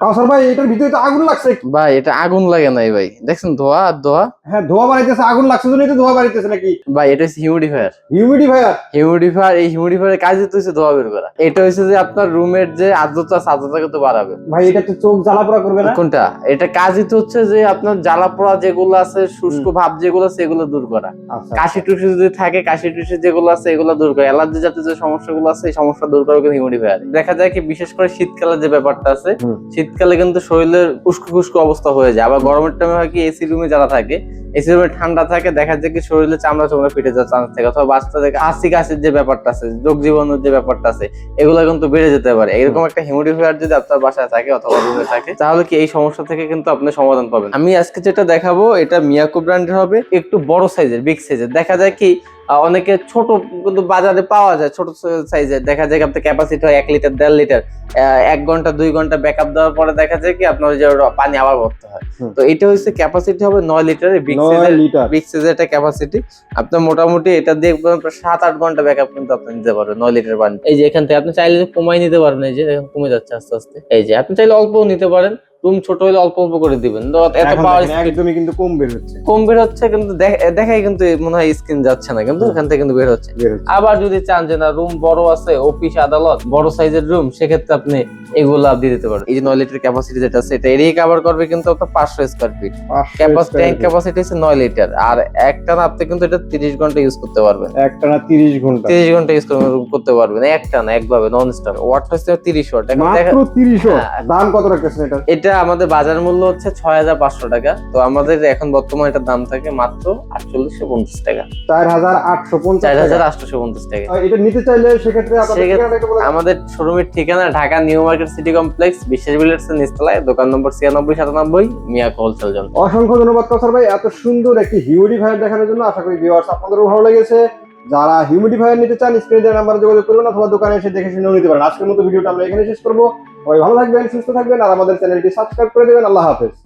কাউসার ভাই এটার ভিতরে তো আগুন লাগছে। ভাই এটা আগুন লাগে নাই ভাই। দেখছেন ধোয়া আর ধোয়া? হ্যাঁ ধোয়া আগুন লাগছে জন্যই তো ধোয়া নাকি? ভাই এটা হচ্ছে হিউমিডিফায়ার হিউমিডিফায়ার হিউমিডিফায়ার এই হিউমিডিফায়ার কাজ তো হচ্ছে ধোয়া বের করা। এটা হচ্ছে যে আপনার রুমের যে আর্দ্রতা আর্দ্রতাকে তো বাড়াবে। ভাই এটা তো চোখ জ্বালা পোড়া করবে না? কোনটা? এটা কাজই তো হচ্ছে যে আপনার জ্বালা পোড়া যেগুলো আছে শুষ্ক ভাব যেগুলো আছে এগুলো দূর করা। আচ্ছা। কাশি টুসি যদি থাকে কাশি টুসি যেগুলো আছে এগুলো দূর করা। অ্যালার্জি জাতীয় যে সমস্যাগুলো আছে এই সমস্যা দূর করে কিন্তু হিউমিডিফায়ার দেখা যায় কি বিশেষ করে শীতকালে যে ব্যাপারটা আছে হুম। শীতকালে কিন্তু শরীরের উস্কো খুস্কো অবস্থা হয়ে যায়। আবার গরমের টাইমে হয় কি এসি রুমে যারা থাকে এসি রুমে ঠান্ডা থাকে, দেখা যায় কি শরীরে চামড়া চামড়া ফিটে যাওয়ার চান্স থাকে। অথবা বাচ্চা থেকে হাসি কাশির যে ব্যাপারটা আছে, রোগ জীবনের যে ব্যাপারটা আছে, এগুলো কিন্তু বেড়ে যেতে পারে। এরকম একটা হিউমিডিফায়ার যদি আপনার বাসায় থাকে অথবা রুমে থাকে, তাহলে কি এই সমস্যা থেকে কিন্তু আপনি সমাধান পাবেন। আমি আজকে যেটা দেখাবো, এটা মিয়াকো ব্র্যান্ডের হবে, একটু বড় সাইজের বিগ সাইজের দেখা যায় কি অনেকে ছোট কিন্তু বাজারে পাওয়া যায় ছোট সাইজের দেখা যায় আপনার ক্যাপাসিটি হয় এক লিটার দেড় লিটার এক ঘণ্টা দুই ঘণ্টা ব্যাকআপ দেওয়ার পরে দেখা যায় কি আপনার যে পানি আবার ভরতে হয়। তো এটা হচ্ছে ক্যাপাসিটি হবে নয় লিটারের বিগ সাইজের লিটার বিগ সাইজের একটা ক্যাপাসিটি আপনার মোটামুটি এটা দিয়ে সাত আট ঘণ্টা ব্যাকআপ কিন্তু আপনি নিতে পারবেন নয় লিটার পানি। এই যে এখান থেকে আপনি চাইলে কমাই নিতে পারবেন এই যে কমে যাচ্ছে আস্তে আস্তে। এই যে আপনি চাইলে অল্প নিতে পারেন। রুম ছোট হলে অল্প অল্প করে দিবেন। এত পাওয়ার একদমই কিন্তু কম বের হচ্ছে। কম বের হচ্ছে কিন্তু দেখাই কিন্তু মনে হয় স্ক্রিন যাচ্ছে না কিন্তু। এখান থেকে কিন্তু বের হচ্ছে। আবার যদি চান যে না রুম বড় আছে অফিস আদালত বড় সাইজের রুম সেক্ষেত্রে আপনি এগুলা দিয়ে দিতে পারেন। এই যে নয় লিটার ক্যাপাসিটি যেটা আছে এটা এরিয়া কভার করবে কিন্তু আপনার পাঁচশো স্কোয়ার ফিট ট্যাঙ্ক ক্যাপাসিটি হচ্ছে নয় লিটার আর একটা না আপনি কিন্তু এটা তিরিশ ঘণ্টা ইউজ করতে পারবেন। একটা না তিরিশ ঘণ্টা। তিরিশ ঘণ্টা ইউজ করতে পারবেন। একটা না একভাবে নন স্টপ ওয়াট হচ্ছে তিরিশ ওয়াট এখন তিরিশ হ্যাঁ। দাম কত রাখতেছেন এটা? এটা আমাদের বাজার মূল্য হচ্ছে ছয় হাজার পাঁচশো টাকা। তো আমাদের এখন বর্তমানে এটার দাম থাকে মাত্র আটচল্লিশশো পঞ্চাশ টাকা। চার হাজার আটশো পঞ্চাশ চার হাজার টাকা। আটশোশো পঞ্চাশ টাকা। এটা নিতে চাইলে সেক্ষেত্রে। আমাদের শোরুমের ঠিকানা Dhaka new market city complex বিশেষ বিল্ডার্স নিচতলায় দোকান নম্বর ছিয়ানব্বই সাতানব্বই মিয়াকো হোলসেল জন। অসংখ্য ধন্যবাদ কাসার ভাই। এত সুন্দর একটি হিউমিডিফায়ার দেখানোর জন্য আশা করি ভিউয়ার্স আপনাদেরও ভালো লেগেছে। যারা হিউমিডিফায়ার নিতে চান স্ক্রিনে দেওয়া নাম্বারে যোগাযোগ করবেন অথবা দোকানে এসে দেখে শুনেও নিতে পারেন। আজকের মতো ভিডিওটা আমরা এখানে শেষ করব। সবাই ভালো থাকবেন সুস্থ থাকবেন আর আমাদের চ্যানেলটি সাবস্ক্রাইব করে দেবেন। আল্লাহ হাফেজ।